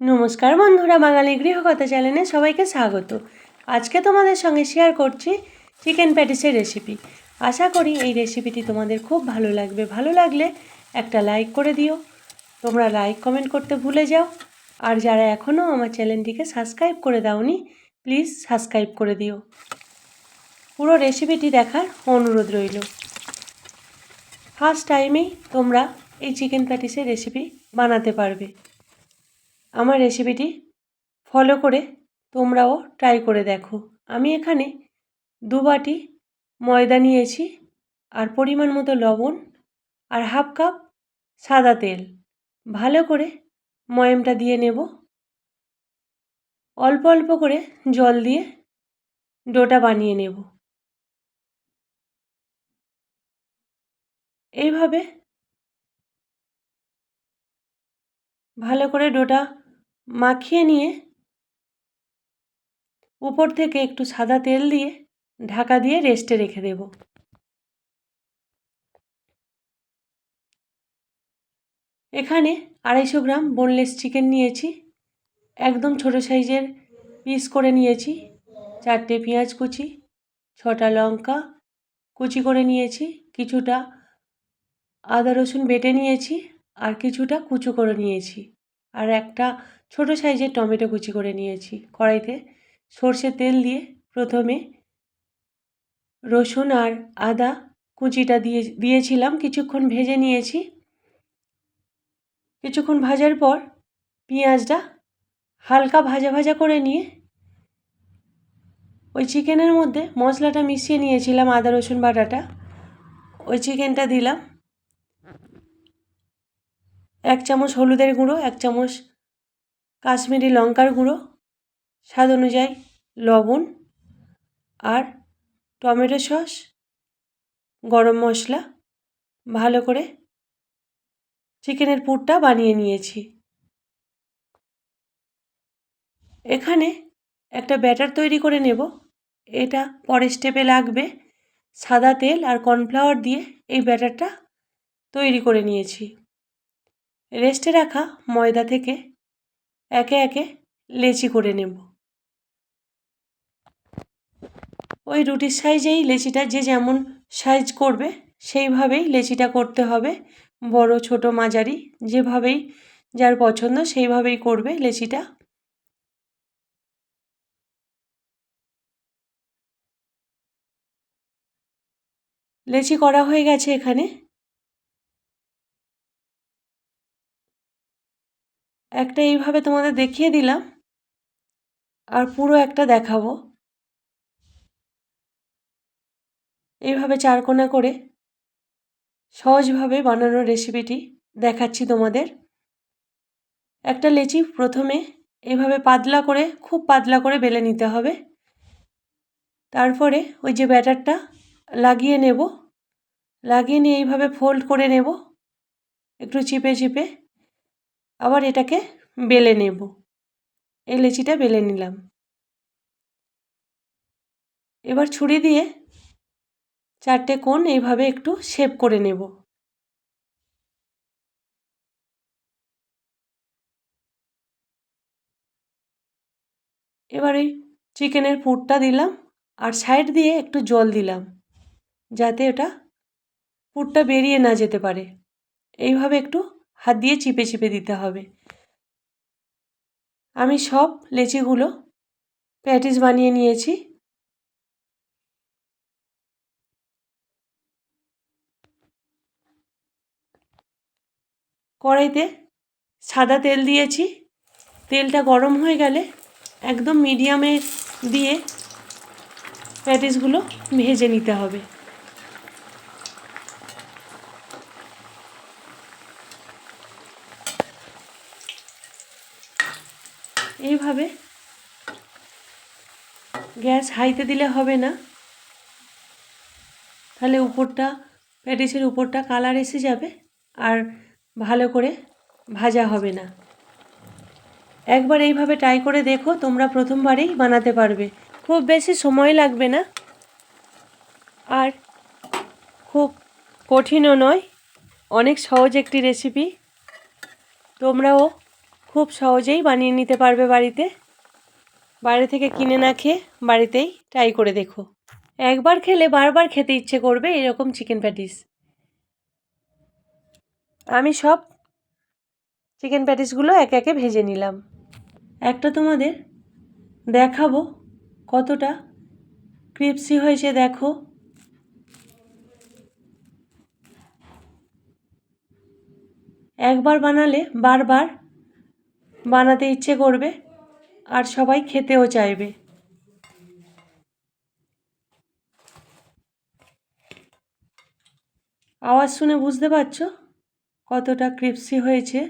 নমস্কার বন্ধুরা, বাঙালি গৃহকথা চ্যানেলে সবাইকে স্বাগত। আজকে তোমাদের সঙ্গে শেয়ার করছি চিকেন প্যাটিসের রেসিপি আশা করি এই রেসিপিটি তোমাদের খুব ভালো লাগবে। ভালো লাগলে একটা লাইক করে দিও। তোমরা লাইক কমেন্ট করতে ভুলে যাও। আর যারা এখনও আমার চ্যানেলটিকে সাবস্ক্রাইব করে দাওনি প্লিজ সাবস্ক্রাইব করে দিও। পুরো রেসিপিটি দেখার অনুরোধ রইল। ফার্স্ট টাইমেই তোমরা এই চিকেন প্যাটিসের রেসিপি বানাতে পারবে। আমার রেসিপিটি ফলো করে তোমরাও ট্রাই করে দেখো। আমি এখানে দু বাটি ময়দা নিয়েছি, আর পরিমাণ মতো লবণ, আর হাফ কাপ সাদা তেল। ভালো করে ময়ামটা দিয়ে নেব। অল্প অল্প করে জল দিয়ে ডোটা বানিয়ে নেব। এইভাবে ভালো করে ডোটা মাখিয়ে নিয়ে উপর থেকে একটু সাদা তেল দিয়ে ঢাকা দিয়ে রেস্টে রেখে দেব। এখানে আড়াইশো গ্রাম বোনলেস চিকেন নিয়েছি, একদম ছোটো সাইজের পিস করে নিয়েছি, চারটে পেঁয়াজ কুচি, ছটা লঙ্কা কুচি করে নিয়েছি, কিছুটা আদা রসুন বেটে নিয়েছি আর কিছুটা কুচো করে নিয়েছি আর একটা ছোটো সাইজের টমেটো কুচি করে নিয়েছি। কড়াইতে সর্ষে তেল দিয়ে প্রথমে রসুন আর আদা কুচিটা দিয়ে, দিয়েছিলাম। কিছুক্ষণ ভেজে নিয়েছি। কিছুক্ষণ ভাজার পর পেঁয়াজটা হালকা ভাজা ভাজা করে নিয়ে ওই চিকেনের মধ্যে মশলাটা মিশিয়ে নিয়েছিলাম, আদা, রসুন বাটাটা। ওই চিকেনটা দিলাম। এক চামচ হলুদের গুঁড়ো, এক চামচ কাশ্মীরি লঙ্কার গুঁড়ো, স্বাদ অনুযায়ী লবণ আর টমেটো সস, গরম মশলা, ভালো করে চিকেনের পুরটা বানিয়ে নিয়েছি। এখানে একটা ব্যাটার তৈরি করে নেব। এটা পরের স্টেপে লাগবে। সাদা তেল আর কর্নফ্লাওয়ার দিয়ে এই ব্যাটারটা তৈরি করে নিয়েছি। রেস্টে রাখা ময়দা থেকে একে একে লেচি করে নেব। ওই রুটির সাইজেই লেচিটা যে যেমন সাইজ করবে, সেইভাবেই লেচিটা করতে হবে। বড়, ছোট, মাঝারি, যেভাবেই যার পছন্দ সেইভাবেই করবে লেচিটা। লেচি করা হয়ে গেছে এখানে। একটা এইভাবে তোমাদের দেখিয়ে দিলাম। আর পুরো একটা দেখাবো। এইভাবে চারকোনা করে সহজভাবে বানানোর রেসিপিটি দেখাচ্ছি তোমাদের। একটা লেচি প্রথমে এভাবে পাতলা করে, খুব পাতলা করে বেলে নিতে হবে। তারপরে ওই যে ব্যাটারটা লাগিয়ে নেব। লাগিয়ে নিয়ে এইভাবে ফোল্ড করে নেব। একটু চিপে চিপে। আবার এটাকে বেলে নেব। এই লেচিটা বেলে নিলাম। এবার ছুরি দিয়ে চারটে কোণ এইভাবে একটু শেপ করে নেব। এবার এই চিকেনের পুরটা দিলাম আর সাইড দিয়ে একটু জল দিলাম যাতে ওটা পুরটা বেরিয়ে না যেতে পারে। এইভাবে একটু হাত দিয়ে চিপে চিপে দিতে হবে। আমি সব লেচিগুলো প্যাটিস বানিয়ে নিয়েছি। কড়াইতে সাদা তেল দিয়েছি। তেলটা গরম হয়ে গেলে একদম মিডিয়ামে দিয়ে প্যাটিসগুলো ভেজে নিতে হবে। এইভাবে গ্যাস হাইতে দিলে হবে না। তাহলে উপরটা, প্যাটিসের উপরটা কালার এসে যাবে আর ভালো করে ভাজা হবে না। একবার এইভাবে ট্রাই করে দেখো, তোমরা প্রথমবারেই বানাতে পারবে। খুব বেশি সময় লাগবে না। আর খুব কঠিনও নয়, অনেক সহজ একটি রেসিপি তোমরাও খুব সহজেই বানিয়ে নিতে পারবে বাড়িতে। বাইরে থেকে কিনে না খেয়ে বাড়িতেই ট্রাই করে দেখো। একবার খেলে বারবার খেতে ইচ্ছে করবে এরকম চিকেন প্যাটিস আমি সব চিকেন প্যাটিসগুলো একে একে ভেজে নিলাম। একটা তোমাদের দেখাবো কতটা ক্রিপসি হয়েছে, দেখো। একবার বানালে বারবার বানাতে ইচ্ছে করবে আর সবাই খেতেও চাইবে। আওয়াজ শুনে বুঝতে পারছ কতটা ক্রিপসি হয়েছে?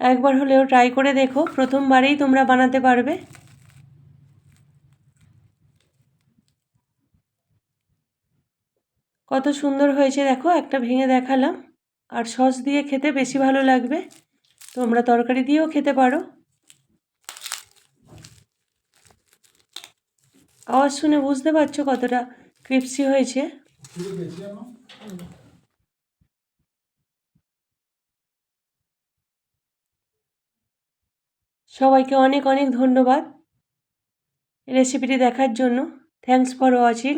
একবার হলেও ট্রাই করে দেখো, প্রথমবারেই তোমরা বানাতে পারবে। কত সুন্দর হয়েছে দেখো, একটা ভেঙে দেখালাম। আর সস দিয়ে খেতে বেশি ভালো লাগবে। তোমরা তরকারি দিয়েও খেতে পারো। আওয়াজ শুনে বুঝতে পারছ কতটা ক্রিপসি হয়েছে? সবাইকে অনেক অনেক ধন্যবাদ। রেসিপিটি দেখার জন্য। Thanks for watching